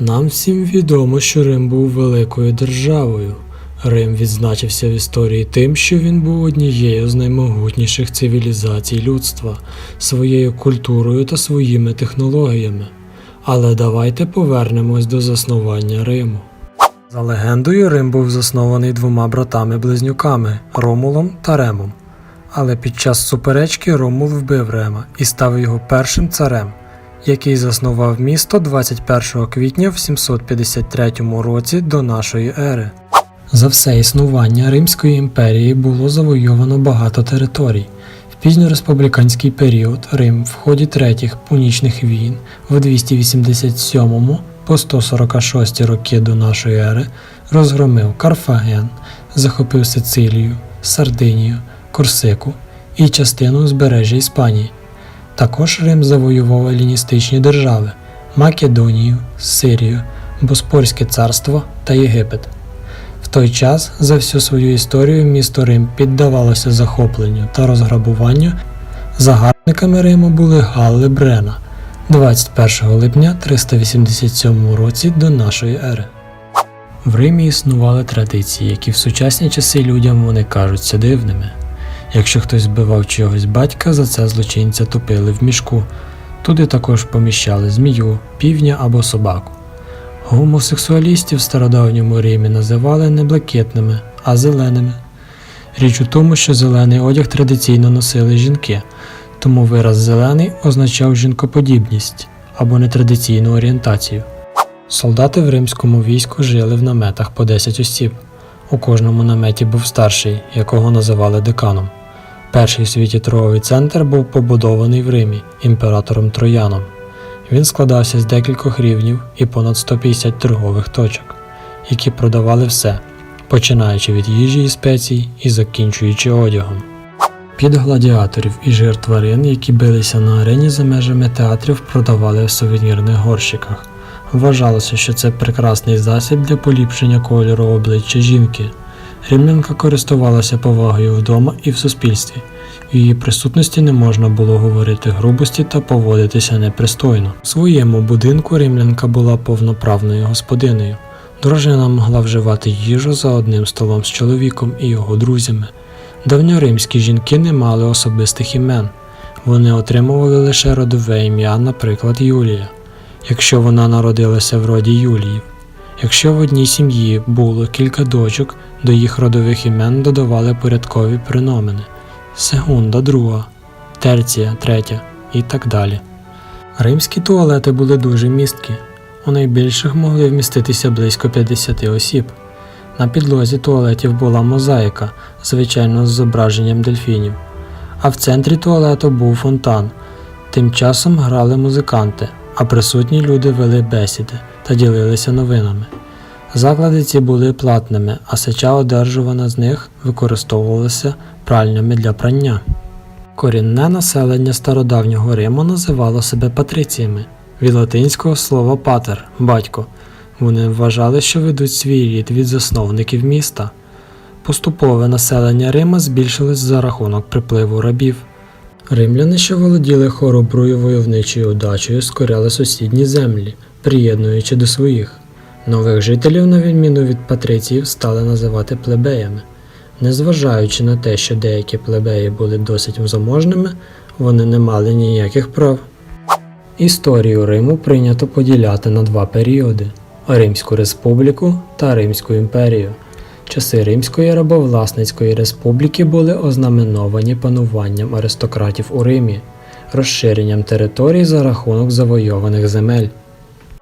Нам всім відомо, що Рим був великою державою. Рим відзначився в історії тим, що він був однією з наймогутніших цивілізацій людства, своєю культурою та своїми технологіями. Але давайте повернемось до заснування Риму. За легендою, Рим був заснований двома братами-близнюками Ромулом та Ремом. Але під час суперечки Ромул вбив Рема і став його першим царем, який заснував місто 21 квітня в 753 році до нашої ери. За все існування Римської імперії було завойовано багато територій. В пізньореспубліканський період Рим в ході третіх пунічних війн в 287 по 146 роки до нашої ери розгромив Карфаген, захопив Сицилію, Сардинію, Корсику і частину узбережжя Іспанії. Також Рим завоював еліністичні держави Македонію, Сирію, Боспорське царство та Єгипет. В той час за всю свою історію місто Рим піддавалося захопленню та розграбуванню. Загарбниками Риму були Галли Брена 21 липня 387 році до нашої ери. В Римі існували традиції, які в сучасні часи людям вони кажуться дивними. Якщо хтось збивав чогось батька, за це злочинця топили в мішку. Туди також поміщали змію, півня або собаку. Гомосексуалістів в стародавньому Римі називали не блакитними, а зеленими. Річ у тому, що зелений одяг традиційно носили жінки, тому вираз зелений означав жінкоподібність або нетрадиційну орієнтацію. Солдати в римському війську жили в наметах по 10 осіб. У кожному наметі був старший, якого називали деканом. Перший у світі торговий центр був побудований в Римі імператором Трояном. Він складався з декількох рівнів і понад 150 торгових точок, які продавали все, починаючи від їжі і спецій і закінчуючи одягом. Під гладіаторів і жир тварин, які билися на арені за межами театрів, продавали в сувенірних горщиках. Вважалося, що це прекрасний засіб для поліпшення кольору обличчя жінки. Римлянка користувалася повагою вдома і в суспільстві. В її присутності не можна було говорити грубості та поводитися непристойно. У своєму будинку римлянка була повноправною господинею. Дружина могла вживати їжу за одним столом з чоловіком і його друзями. Давньоримські жінки не мали особистих імен, вони отримували лише родове ім'я, наприклад, Юлія, якщо вона народилася в роді Юліїв. Якщо в одній сім'ї було кілька дочок, до їх родових імен додавали порядкові приномени Сегунда друга, терція третя і так далі. Римські туалети були дуже місткі, у найбільших могли вміститися близько 50 осіб. На підлозі туалетів була мозаїка, звичайно з зображенням дельфінів, а в центрі туалету був фонтан. Тим часом грали музиканти, а присутні люди вели бесіди та ділилися новинами. Заклади ці були платними, а сеча, одержувана з них, використовувалася пральнями для прання. Корінне населення стародавнього Риму називало себе патриціями від латинського слова патер батько. Вони вважали, що ведуть свій рід від засновників міста. Поступове населення Рима збільшилось за рахунок припливу рабів. Римляни, що володіли хороброю войовничою удачею, скоряли сусідні землі, приєднуючи до своїх. Нових жителів, на відміну від патриціїв, стали називати плебеями. Незважаючи на те, що деякі плебеї були досить заможними, вони не мали ніяких прав. Історію Риму прийнято поділяти на два періоди: Римську республіку та Римську імперію. Часи Римської рабовласницької республіки були ознаменовані пануванням аристократів у Римі, розширенням територій за рахунок завойованих земель.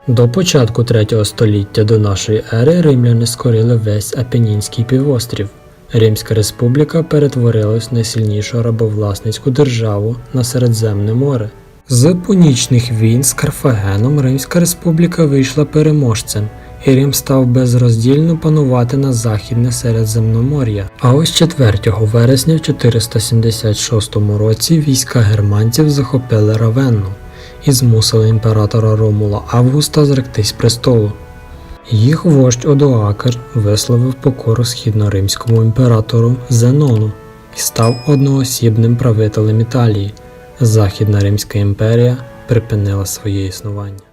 До початку 3 століття до нашої ери римляни скорили весь Апенінський півострів. Римська республіка перетворилась в найсильнішу рабовласницьку державу на Середземне море. З пунічних війн з Карфагеном Римська республіка вийшла переможцем, і Рим став безроздільно панувати на західне Середземномор'я. А ось 4 вересня в 476 році війська германців захопили Равенну і змусили імператора Ромула Августа зректись престолу. Їх вождь Одоакер висловив покору східноримському імператору Зенону і став одноосібним правителем Італії. Західна Римська імперія припинила своє існування.